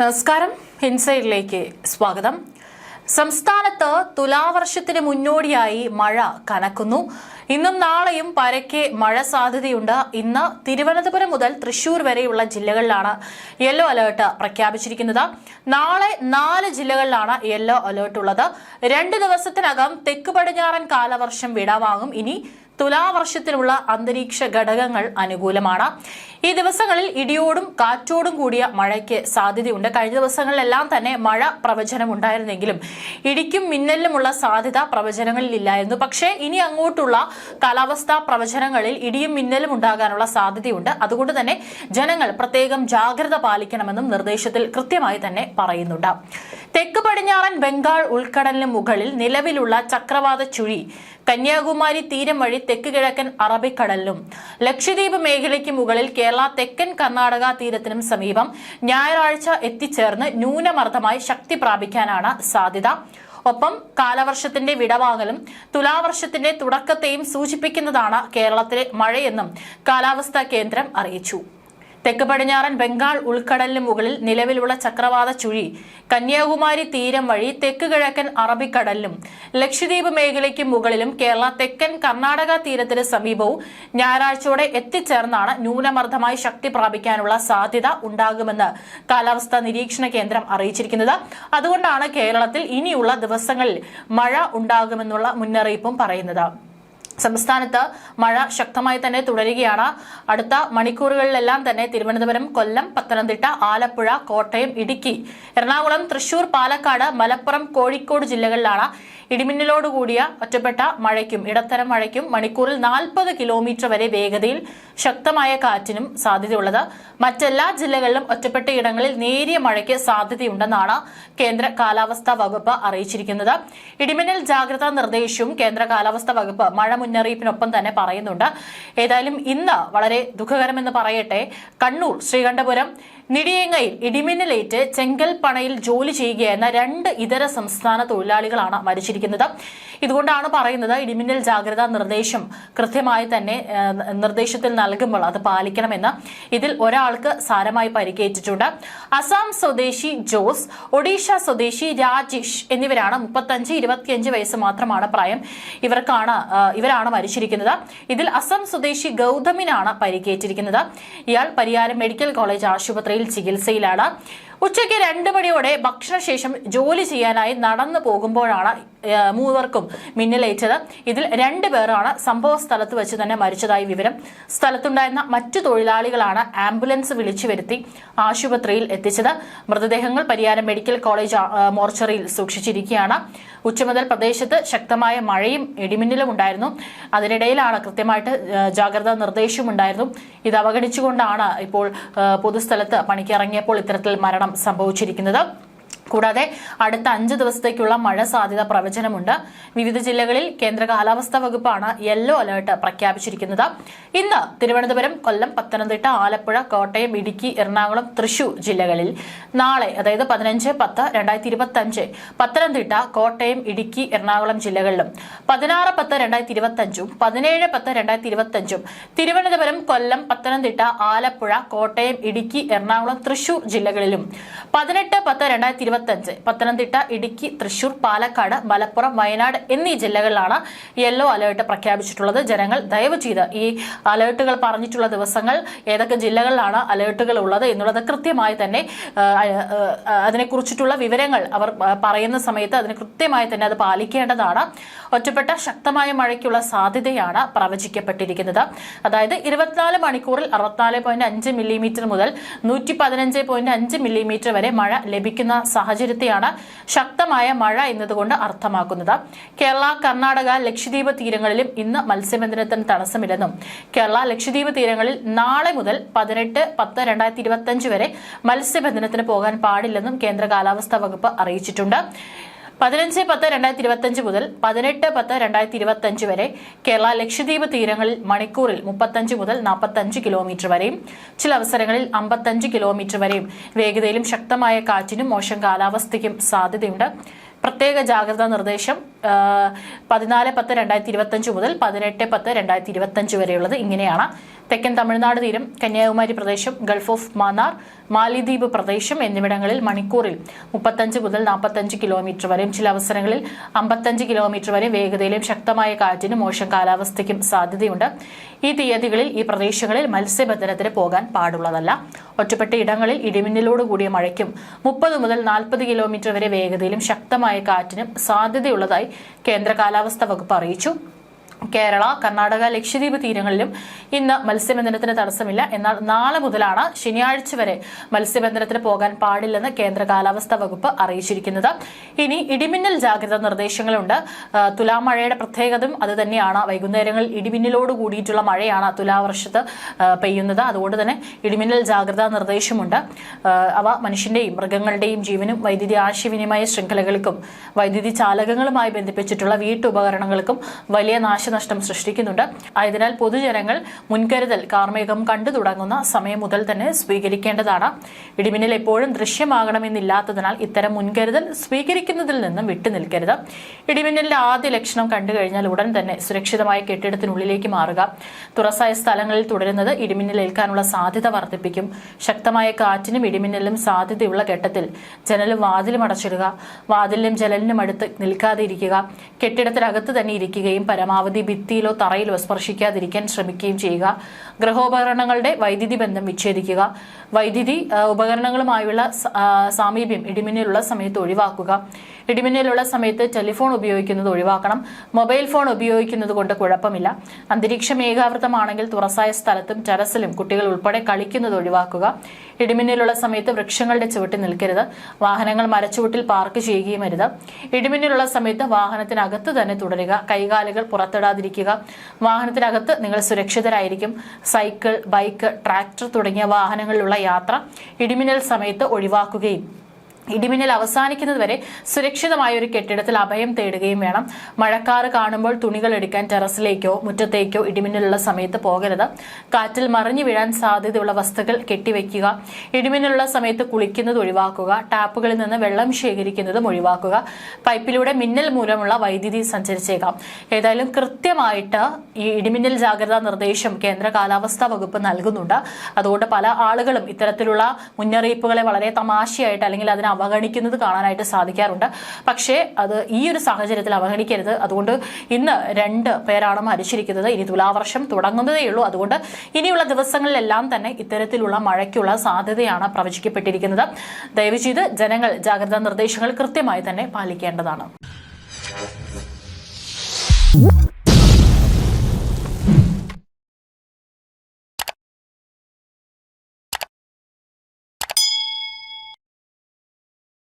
നമസ്കാരം. ഇൻസൈഡിലേക്ക് സ്വാഗതം. സംസ്ഥാനത്ത് തുലാവർഷത്തിന് മുന്നോടിയായി മഴ കനക്കുന്നു. ഇന്നും നാളെയും പരക്കെ മഴ സാധ്യതയുണ്ട്. ഇന്ന് തിരുവനന്തപുരം മുതൽ തൃശൂർ വരെയുള്ള ജില്ലകളിലാണ് യെല്ലോ അലേർട്ട് പ്രഖ്യാപിച്ചിരിക്കുന്നത്. നാളെ നാല് ജില്ലകളിലാണ് യെല്ലോ അലേർട്ട് ഉള്ളത്. രണ്ട് ദിവസത്തിനകം തെക്ക് പടിഞ്ഞാറൻ കാലവർഷം വിടവാങ്ങും. ഇനി തുലാവർഷത്തിനുള്ള അന്തരീക്ഷ ഘടകങ്ങൾ അനുകൂലമാണ്. ഈ ദിവസങ്ങളിൽ ഇടിയോടും കാറ്റോടും കൂടിയ മഴയ്ക്ക് സാധ്യതയുണ്ട്. കഴിഞ്ഞ ദിവസങ്ങളിലെല്ലാം തന്നെ മഴ പ്രവചനം ഉണ്ടായിരുന്നെങ്കിലും ഇടിക്കും മിന്നലിലുമുള്ള സാധ്യത പ്രവചനങ്ങളിൽ ഇല്ലായിരുന്നു. പക്ഷേ ഇനി അങ്ങോട്ടുള്ള കാലാവസ്ഥാ പ്രവചനങ്ങളിൽ ഇടിയും മിന്നലും ഉണ്ടാകാനുള്ള സാധ്യതയുണ്ട്. അതുകൊണ്ട് തന്നെ ജനങ്ങൾ പ്രത്യേകം ജാഗ്രത പാലിക്കണമെന്നും നിർദ്ദേശത്തിൽ കൃത്യമായി തന്നെ പറയുന്നുണ്ട്. തെക്ക് പടിഞ്ഞാറൻ ബംഗാൾ ഉൾക്കടലിന് മുകളിൽ നിലവിലുള്ള ചക്രവാത ചുഴി കന്യാകുമാരി തീരം വഴി തെക്ക് കിഴക്കൻ അറബിക്കടലിലും ലക്ഷദ്വീപ് മേഖലയ്ക്ക് മുകളിൽ കേരള തെക്കൻ കർണാടക തീരത്തിനും സമീപം ഞായറാഴ്ച എത്തിച്ചേർന്ന് ന്യൂനമർദ്ദമായി ശക്തി പ്രാപിക്കാനാണ് സാധ്യത. ഒപ്പം കാലവർഷത്തിന്റെ വിടവാങ്ങലും തുലാവർഷത്തിന്റെ തുടക്കത്തെയും സൂചിപ്പിക്കുന്നതാണ് കേരളത്തിലെ മഴയെന്നും കാലാവസ്ഥാ കേന്ദ്രം അറിയിച്ചു. തെക്ക് പടിഞ്ഞാറൻ ബംഗാൾ ഉൾക്കടലിന് മുകളിൽ നിലവിലുള്ള ചക്രവാത ചുഴി കന്യാകുമാരി തീരം വഴി തെക്ക് കിഴക്കൻ അറബിക്കടലിലും ലക്ഷദ്വീപ് മേഖലയ്ക്ക് മുകളിലും കേരള തെക്കൻ കർണാടക തീരത്തിന് സമീപവും ഞായറാഴ്ചയോടെ എത്തിച്ചേർന്നാണ് ന്യൂനമർദ്ദമായി ശക്തി പ്രാപിക്കാനുള്ള സാധ്യത ഉണ്ടാകുമെന്ന് കാലാവസ്ഥാ നിരീക്ഷണ കേന്ദ്രം അറിയിച്ചിരിക്കുന്നത്. അതുകൊണ്ടാണ് കേരളത്തിൽ ഇനിയുള്ള ദിവസങ്ങളിൽ മഴ ഉണ്ടാകുമെന്നുള്ള മുന്നറിയിപ്പും പറയുന്നത്. സംസ്ഥാനത്ത് മഴ ശക്തമായി തന്നെ തുടരുകയാണ്. അടുത്ത മണിക്കൂറുകളിലെല്ലാം തന്നെ തിരുവനന്തപുരം കൊല്ലം പത്തനംതിട്ട ആലപ്പുഴ കോട്ടയം ഇടുക്കി എറണാകുളം തൃശൂർ പാലക്കാട് മലപ്പുറം കോഴിക്കോട് ജില്ലകളിലാണ് ഇടിമിന്നലോടുകൂടിയ ഒറ്റപ്പെട്ട മഴയ്ക്കും ഇടത്തരം മഴയ്ക്കും മണിക്കൂറിൽ നാൽപ്പത് കിലോമീറ്റർ വരെ വേഗതയിൽ ശക്തമായ കാറ്റിനും സാധ്യതയുള്ളത്. മറ്റെല്ലാ ജില്ലകളിലും ഒറ്റപ്പെട്ട ഇടങ്ങളിൽ നേരിയ മഴയ്ക്ക് സാധ്യതയുണ്ടെന്നാണ് കേന്ദ്ര കാലാവസ്ഥാ വകുപ്പ് അറിയിച്ചിരിക്കുന്നത്. ഇടിമിന്നൽ ജാഗ്രതാ നിർദ്ദേശവും കേന്ദ്ര കാലാവസ്ഥാ വകുപ്പ് മഴ മുന്നറിയിപ്പിനൊപ്പം തന്നെ പറയുന്നുണ്ട്. ഏതായാലും ഇന്ന് വളരെ ദുഃഖകരമെന്ന് പറയട്ടെ. കണ്ണൂർ ശ്രീകണ്ഠപുരം നിടിയങ്ങയിൽ ഇടിമിന്നലേറ്റ് ചെങ്കൽപ്പണയിൽ ജോലി ചെയ്യുകയായിരുന്ന രണ്ട് ഇതര സംസ്ഥാന തൊഴിലാളികളാണ് മരിച്ചിരിക്കുന്നത്. ഇതുകൊണ്ടാണ് പറയുന്നത് ഇടിമിന്നൽ ജാഗ്രതാ നിർദ്ദേശം കൃത്യമായി തന്നെ നിർദ്ദേശത്തിൽ നൽകുമ്പോൾ അത് പാലിക്കണമെന്ന് ഇതിൽ ഒരാൾക്ക് സാരമായി പരിക്കേറ്റിട്ടുണ്ട്. അസാം സ്വദേശി ജോസ് ഒഡീഷ സ്വദേശി രാജേഷ് എന്നിവരാണ് മുപ്പത്തഞ്ച് ഇരുപത്തിയഞ്ച് വയസ്സ് മാത്രമാണ് പ്രായം ഇവർക്കാണ് ഇവരാണ് മരിച്ചിരിക്കുന്നത്. ഇതിൽ അസം സ്വദേശി ഗൗതമിനാണ് പരിക്കേറ്റിരിക്കുന്നത്. ഇയാൾ പരിയാരം മെഡിക്കൽ കോളേജ് ആശുപത്രിയിൽ ചികിത്സയിലാണ്. ഉച്ചയ്ക്ക് രണ്ട് മണിയോടെ ഭക്ഷണശേഷം ജോലി ചെയ്യാനായി നടന്നു പോകുമ്പോഴാണ് മൂവർക്കും മിന്നലേറ്റത്. ഇതിൽ രണ്ടു പേരാണ് സംഭവ സ്ഥലത്ത് വെച്ച് തന്നെ മരിച്ചതായി വിവരം. സ്ഥലത്തുണ്ടായിരുന്ന മറ്റു തൊഴിലാളികളാണ് ആംബുലൻസ് വിളിച്ചു വരുത്തി ആശുപത്രിയിൽ എത്തിച്ചത്. മൃതദേഹങ്ങൾ പരിയാരം മെഡിക്കൽ കോളേജ് മോർച്ചറിയിൽ സൂക്ഷിച്ചിരിക്കുകയാണ്. ഉച്ചമുതൽ പ്രദേശത്ത് ശക്തമായ മഴയും ഇടിമിന്നലും ഉണ്ടായിരുന്നു. അതിനിടയിലാണ് കൃത്യമായിട്ട് ജാഗ്രതാ നിർദ്ദേശവും ഉണ്ടായിരുന്നു ഇത് അവഗണിച്ചുകൊണ്ടാണ് ഇപ്പോൾ പൊതുസ്ഥലത്ത് പണിക്കിറങ്ങിയപ്പോൾ ഇത്തരത്തിൽ മരണം സംഭവിച്ചിരിക്കുന്നത്. കൂടാതെ അടുത്ത അഞ്ച് ദിവസത്തേക്കുള്ള മഴ സാധ്യത പ്രവചനമുണ്ട്. വിവിധ ജില്ലകളിൽ കേന്ദ്ര കാലാവസ്ഥാ വകുപ്പാണ് യെല്ലോ അലേർട്ട് പ്രഖ്യാപിച്ചിരിക്കുന്നത്. ഇന്ന് തിരുവനന്തപുരം കൊല്ലം പത്തനംതിട്ട ആലപ്പുഴ കോട്ടയം ഇടുക്കി എറണാകുളം തൃശൂർ ജില്ലകളിൽ നാളെ അതായത് പതിനഞ്ച് പത്ത് രണ്ടായിരത്തി ഇരുപത്തി അഞ്ച് പത്തനംതിട്ട കോട്ടയം ഇടുക്കി എറണാകുളം ജില്ലകളിലും പതിനാറ് പത്ത് രണ്ടായിരത്തി ഇരുപത്തി അഞ്ചും പതിനേഴ് പത്ത് രണ്ടായിരത്തി ഇരുപത്തി അഞ്ചും തിരുവനന്തപുരം കൊല്ലം പത്തനംതിട്ട ആലപ്പുഴ കോട്ടയം ഇടുക്കി എറണാകുളം തൃശൂർ ജില്ലകളിലും പതിനെട്ട് പത്ത് രണ്ടായിരത്തി ഇരുപത്തി അഞ്ച് പത്തനംതിട്ട ഇടുക്കി തൃശൂർ പാലക്കാട് മലപ്പുറം വയനാട് എന്നീ ജില്ലകളിലാണ് യെല്ലോ അലേർട്ട് പ്രഖ്യാപിച്ചിട്ടുള്ളത്. ജനങ്ങൾ ദയവ് ചെയ്ത് ഈ അലേർട്ടുകൾ പറഞ്ഞിട്ടുള്ള ദിവസങ്ങൾ ഏതൊക്കെ ജില്ലകളിലാണ് അലേർട്ടുകൾ ഉള്ളത് എന്നുള്ളത് കൃത്യമായി തന്നെ അതിനെക്കുറിച്ചിട്ടുള്ള വിവരങ്ങൾ അവർ പറയുന്ന സമയത്ത് അതിന് കൃത്യമായി തന്നെ അത് പാലിക്കേണ്ടതാണ്. ഒറ്റപ്പെട്ട ശക്തമായ മഴയ്ക്കുള്ള സാധ്യതയാണ് പ്രവചിക്കപ്പെട്ടിരിക്കുന്നത്. അതായത് ഇരുപത്തിനാല് മണിക്കൂറിൽ അറുപത്തിനാല് പോയിന്റ് അഞ്ച് മില്ലിമീറ്റർ മുതൽ നൂറ്റി പതിനഞ്ച് പോയിന്റ് അഞ്ച് മില്ലിമീറ്റർ വരെ മഴ ലഭിക്കുന്ന സാഹചര്യത്തെയാണ് ശക്തമായ മഴ എന്നതുകൊണ്ട് അർത്ഥമാക്കുന്നത്. കേരള കർണാടക ലക്ഷദ്വീപ് തീരങ്ങളിലും ഇന്ന് മത്സ്യബന്ധനത്തിന് തടസ്സമില്ലെന്നും കേരള ലക്ഷദ്വീപ് തീരങ്ങളിൽ നാളെ മുതൽ പതിനെട്ട് പത്ത് രണ്ടായിരത്തി ഇരുപത്തി അഞ്ച് വരെ മത്സ്യബന്ധനത്തിന് പോകാൻ പാടില്ലെന്നും കേന്ദ്ര കാലാവസ്ഥാ വകുപ്പ് അറിയിച്ചിട്ടുണ്ട്. പതിനഞ്ച് പത്ത് രണ്ടായിരത്തി ഇരുപത്തി അഞ്ച് മുതൽ പതിനെട്ട് പത്ത് രണ്ടായിരത്തി ഇരുപത്തി അഞ്ച് വരെ കേരള ലക്ഷദ്വീപ് തീരങ്ങളിൽ മണിക്കൂറിൽ മുപ്പത്തഞ്ച് മുതൽ നാൽപ്പത്തഞ്ച് കിലോമീറ്റർ വരെയും ചില അവസരങ്ങളിൽ അമ്പത്തഞ്ച് കിലോമീറ്റർ വരെയും. വേഗതയിലും ശക്തമായ കാറ്റിനും മോശം കാലാവസ്ഥയ്ക്കും സാധ്യതയുണ്ട്. പ്രത്യേക ജാഗ്രതാ നിർദ്ദേശം പതിനാല് പത്ത് രണ്ടായിരത്തി ഇരുപത്തഞ്ച് മുതൽ പതിനെട്ട് പത്ത് രണ്ടായിരത്തി ഇരുപത്തഞ്ച് വരെയുള്ളത് ഇങ്ങനെയാണ്. തെക്കൻ തമിഴ്നാട് തീരം കന്യാകുമാരി പ്രദേശം ഗൾഫ് ഓഫ് മാന്നാർ മാലിദ്വീപ് പ്രദേശം എന്നിവിടങ്ങളിൽ മണിക്കൂറിൽ മുപ്പത്തഞ്ച് മുതൽ നാൽപ്പത്തഞ്ച് കിലോമീറ്റർ വരെയും ചില അവസരങ്ങളിൽ അമ്പത്തഞ്ച് കിലോമീറ്റർ വരെ വേഗതയിലും ശക്തമായ കാറ്റിനും മോശം കാലാവസ്ഥയ്ക്കും സാധ്യതയുണ്ട്. ഈ തീയതികളിൽ ഈ പ്രദേശങ്ങളിൽ മത്സ്യബന്ധനത്തിന് പോകാൻ പാടുള്ളതല്ല. ഒറ്റപ്പെട്ട ഇടങ്ങളിൽ ഇടിമിന്നലോട് കൂടിയ മഴയ്ക്കും മുപ്പത് മുതൽ നാൽപ്പത് കിലോമീറ്റർ വരെ വേഗതയിലും ശക്തമായ കാറ്റിനും സാധ്യതയുള്ളതായി കേന്ദ്ര കാലാവസ്ഥാ വകുപ്പ് അറിയിച്ചു. കേരള കർണാടക ലക്ഷദ്വീപ് തീരങ്ങളിലും ഇന്ന് മത്സ്യബന്ധനത്തിന് തടസ്സമില്ല. എന്നാൽ നാളെ മുതലാണ് ശനിയാഴ്ച വരെ മത്സ്യബന്ധനത്തിന് പോകാൻ പാടില്ലെന്ന് കേന്ദ്ര കാലാവസ്ഥാ വകുപ്പ് അറിയിച്ചിരിക്കുന്നത്. ഇനി ഇടിമിന്നൽ ജാഗ്രതാ നിർദ്ദേശങ്ങളുണ്ട്. തുലാമഴയുടെ പ്രത്യേകതയും അത് തന്നെയാണ് വൈകുന്നേരങ്ങളിൽ ഇടിമിന്നലോട് കൂടിയിട്ടുള്ള മഴയാണ് തുലാവർഷത്ത് പെയ്യുന്നത്. അതുകൊണ്ട് തന്നെ ഇടിമിന്നൽ ജാഗ്രതാ നിർദ്ദേശമുണ്ട്. അവ മനുഷ്യന്റെയും മൃഗങ്ങളുടെയും ജീവനും വൈദ്യുതി ആശയവിനിമയ ശൃംഖലകൾക്കും വൈദ്യുതി ചാലകങ്ങളുമായി ബന്ധിപ്പിച്ചിട്ടുള്ള വീട്ടുപകരണങ്ങൾക്കും വലിയ നാശനഷ്ടം സൃഷ്ടിക്കുന്നുണ്ട്. ആയതിനാൽ പൊതുജനങ്ങൾ മുൻകരുതൽ കാർമേഘം കണ്ടു തുടങ്ങുന്ന സമയം മുതൽ തന്നെ സ്വീകരിക്കേണ്ടതാണ്. ഇടിമിന്നൽ എപ്പോഴും ദൃശ്യമാകണമെന്നില്ലാത്തതിനാൽ ഇത്തരം മുൻകരുതൽ സ്വീകരിക്കുന്നതിൽ നിന്നും വിട്ടുനിൽക്കരുത് ഇടിമിന്നലിന്റെ ആദ്യ ലക്ഷണം കണ്ടു കഴിഞ്ഞാൽ ഉടൻ തന്നെ സുരക്ഷിതമായ കെട്ടിടത്തിനുള്ളിലേക്ക് മാറുക. തുറസായ സ്ഥലങ്ങളിൽ തുടരുന്നത് ഇടിമിന്നലേൽക്കാനുള്ള സാധ്യത വർദ്ധിപ്പിക്കും. ശക്തമായ കാറ്റിനും ഇടിമിന്നലിനും സാധ്യതയുള്ള ഘട്ടത്തിൽ ജനലും വാതിലും അടച്ചിടുക. വാതിലിനും ജനലിനും അടുത്ത് നിൽക്കാതെ ഇരിക്കുക കെട്ടിടത്തിനകത്ത് തന്നെ ഇരിക്കുകയും പരമാവധി ഭിത്തിയിലോ തറയിലോ സ്പർശിക്കാതിരിക്കാൻ ശ്രമിക്കുകയും ചെയ്യുക. ഗ്രഹോപകരണങ്ങളുടെ വൈദ്യുതി ബന്ധം വിച്ഛേദിക്കുക. വൈദ്യുതി ഉപകരണങ്ങളുമായുള്ള സാമീപ്യം ഇടിമിന്നലുള്ള സമയത്ത് ഒഴിവാക്കുക. ഇടിമിന്നലുള്ള സമയത്ത് ടെലിഫോൺ ഉപയോഗിക്കുന്നത് ഒഴിവാക്കണം. മൊബൈൽ ഫോൺ ഉപയോഗിക്കുന്നത് കൊണ്ട് കുഴപ്പമില്ല. അന്തരീക്ഷം ഏകാവൃതമാണെങ്കിൽ തുറസായ സ്ഥലത്തും ടെറസിലും കുട്ടികൾ ഉൾപ്പെടെ കളിക്കുന്നത് ഒഴിവാക്കുക. ഇടിമിന്നലുള്ള സമയത്ത് വൃക്ഷങ്ങളുടെ ചുവട്ടിൽ നിൽക്കരുത്. വാഹനങ്ങൾ മരച്ചുവട്ടിൽ പാർക്ക് ചെയ്യുകയും അരുത്. ഇടിമിന്നലുള്ള സമയത്ത് വാഹനത്തിനകത്ത് തന്നെ തുടരുക. കൈകാലുകൾ പുറത്തിടാതിരിക്കുക വാഹനത്തിനകത്ത് നിങ്ങൾ സുരക്ഷിതരായിരിക്കും. സൈക്കിൾ ബൈക്ക് ട്രാക്ടർ തുടങ്ങിയ വാഹനങ്ങളിലുള്ള യാത്ര ഇടിമിന്നൽ സമയത്ത് ഒഴിവാക്കുകയും ഇടിമിന്നൽ അവസാനിക്കുന്നത് വരെ സുരക്ഷിതമായ ഒരു കെട്ടിടത്തിൽ അഭയം തേടുകയും വേണം. മഴക്കാറ് കാണുമ്പോൾ തുണികൾ എടുക്കാൻ ടെറസിലേക്കോ മുറ്റത്തേക്കോ ഇടിമിന്നലുള്ള സമയത്ത് പോകരുത്. കാറ്റിൽ മറിഞ്ഞു വീഴാൻ സാധ്യതയുള്ള വസ്തുക്കൾ കെട്ടിവെക്കുക. ഇടിമിന്നലുള്ള സമയത്ത് കുളിക്കുന്നത് ഒഴിവാക്കുക. ടാപ്പുകളിൽ നിന്ന് വെള്ളം ശേഖരിക്കുന്നതും ഒഴിവാക്കുക. പൈപ്പിലൂടെ മിന്നൽ മൂലമുള്ള വൈദ്യുതി സഞ്ചരിച്ചേക്കാം. ഏതായാലും കൃത്യമായിട്ട് ഈ ഇടിമിന്നൽ ജാഗ്രതാ നിർദ്ദേശം കേന്ദ്ര കാലാവസ്ഥാ വകുപ്പ് നൽകുന്നുണ്ട്. അതുകൊണ്ട് പല ആളുകളും ഇത്തരത്തിലുള്ള മുന്നറിയിപ്പുകളെ വളരെ തമാശയായിട്ട് അല്ലെങ്കിൽ അതിനെ അവഗണിക്കുന്നത് കാണാനായിട്ട് സാധിക്കാറുണ്ട്. പക്ഷേ അത് ഈ ഒരു സാഹചര്യത്തിൽ അവഗണിക്കരുത്. അതുകൊണ്ട് ഇന്ന് രണ്ട് പേരാണ് മരിച്ചിരിക്കുന്നത്. ഇനി തുലാവർഷം തുടങ്ങുന്നതേ ഉള്ളൂ. അതുകൊണ്ട് ഇനിയുള്ള ദിവസങ്ങളിലെല്ലാം തന്നെ ഇത്തരത്തിലുള്ള മഴയ്ക്കുള്ള സാധ്യതയാണ് പ്രവചിക്കപ്പെട്ടിരിക്കുന്നത്. ദയവ് ചെയ്ത് ജനങ്ങൾ ജാഗ്രതാ നിർദ്ദേശങ്ങൾ കൃത്യമായി തന്നെ പാലിക്കേണ്ടതാണ്.